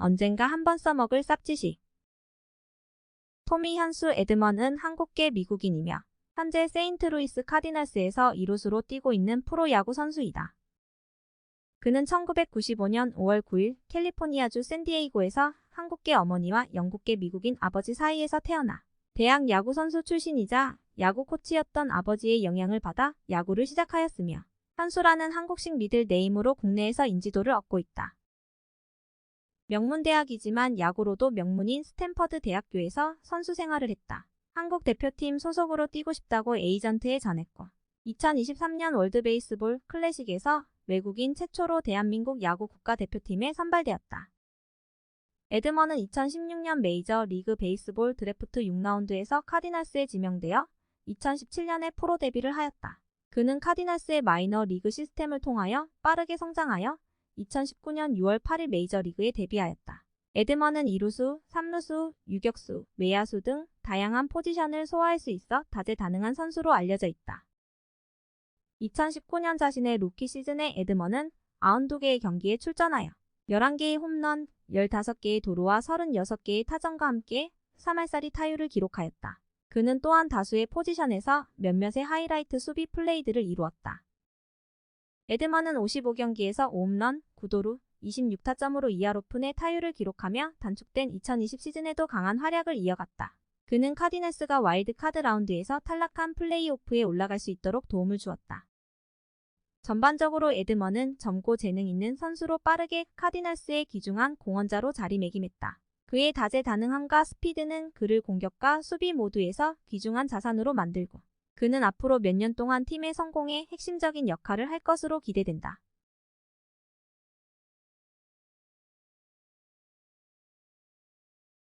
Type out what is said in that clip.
언젠가 한번 써먹을 쌉지식. 토미 현수 에드먼은 한국계 미국인이며 현재 세인트루이스 카디널스에서 이루수로 뛰고 있는 프로야구 선수이다. 그는 1995년 5월 9일 캘리포니아주 샌디에이고에서 한국계 어머니와 영국계 미국인 아버지 사이에서 태어나 대학 야구 선수 출신이자 야구 코치였던 아버지의 영향을 받아 야구를 시작하였으며 현수라는 한국식 미들 네임으로 국내에서 인지도를 얻고 있다. 명문대학이지만 야구로도 명문인 스탠퍼드 대학교에서 선수 생활을 했다. 한국 대표팀 소속으로 뛰고 싶다고 에이전트에 전했고 2023년 월드베이스볼 클래식에서 외국인 최초로 대한민국 야구 국가대표팀에 선발되었다. 에드먼은 2016년 메이저 리그 베이스볼 드래프트 6라운드에서 카디널스에 지명되어 2017년에 프로 데뷔를 하였다. 그는 카디널스의 마이너 리그 시스템을 통하여 빠르게 성장하여 2019년 6월 8일 메이저리그에 데뷔하였다. 에드먼은 2루수, 3루수, 유격수, 외야수 등 다양한 포지션을 소화할 수 있어 다재다능한 선수로 알려져 있다. 2019년 자신의 루키 시즌에 에드먼은 92개의 경기에 출전하여 11개의 홈런, 15개의 도루와 36개의 타점과 함께 3할살이 타율을 기록하였다. 그는 또한 다수의 포지션에서 몇몇의 하이라이트 수비 플레이들을 이루었다. 에드먼은 55경기에서 5홈런, 9도루, 26타점으로 2할 오픈의 타율을 기록하며 단축된 2020 시즌에도 강한 활약을 이어갔다. 그는 카디네스가 와일드 카드 라운드에서 탈락한 플레이오프에 올라갈 수 있도록 도움을 주었다. 전반적으로 에드먼은 젊고 재능 있는 선수로 빠르게 카디널스에 기중한 공헌자로 자리매김했다. 그의 다재다능함과 스피드는 그를 공격과 수비 모두에서 귀중한 자산으로 만들고 그는 앞으로 몇 년 동안 팀의 성공에 핵심적인 역할을 할 것으로 기대된다.